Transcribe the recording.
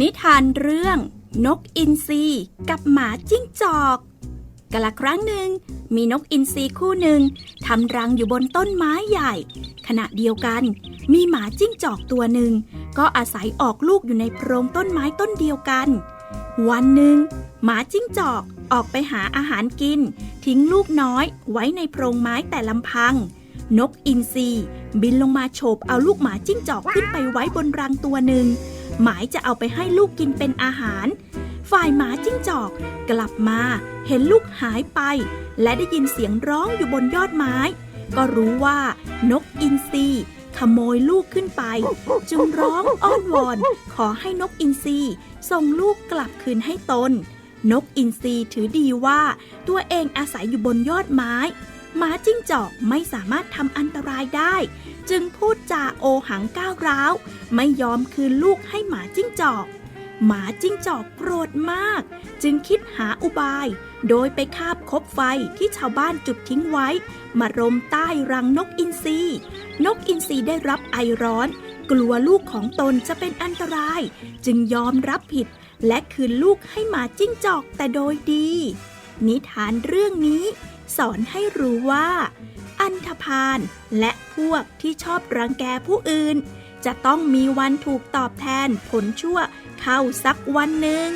นิทานเรื่อง นกอินทรีกับหมาจิ้งจอกกละครั้งหนึ่ง มีนกอินทรีคู่หนึ่งทำรังอยู่บนต้นไม้ใหญ่ ขณะเดียวกัน มีหมาจิ้งจอกตัวหนึ่ง ก็อาศัยออกลูกอยู่ในโพรงต้นไม้ต้นเดียวกัน วันหนึ่ง หมาจิ้งจอกออกไปหาอาหารกิน ทิ้งลูกน้อยไว้ในโพรงไม้แต่ลำพัง นกอินทรีบินลงมาโฉบเอาลูกหมาจิ้งจอกขึ้นไปไว้บนรังตัวหนึ่ง หมายจะเอาไปให้ลูกกินเป็นอาหาร ฝ่ายหมาจิ้งจอกกลับมาเห็นลูกหายไป และได้ยินเสียงร้องอยู่บนยอดไม้ ก็รู้ว่านกอินทรีขโมยลูกขึ้นไป จึงร้องอ้อนวอน ขอให้นกอินทรีส่งลูกกลับคืนให้ตน นกอินทรีถือดีว่า ตัวเองอาศัยอยู่บนยอดไม้ หมาจิ้งจอกไม่สามารถทำอันตรายได้ จึงพูดจาโอหังก้าวร้าว ไม่ยอมคืนลูกให้หมาจิ้งจอก หมาจิ้งจอกโกรธมาก จึงคิดหาอุบาย โดยไปคาบคบไฟที่ชาวบ้านจุดทิ้งไว้ มารมใต้รังนกอินทรีนกอินทรีได้รับไอร้อน กลัวลูกของตนจะเป็นอันตราย จึงยอมรับผิด และคืนลูกให้หมาจิ้งจอกแต่โดยดี นิทานเรื่องนี้ สอนให้รู้ว่า อันธพาลและพวกที่ชอบรังแกผู้อื่น จะต้องมีวันถูกตอบแทนผลชั่วเข้าสักวันหนึ่ง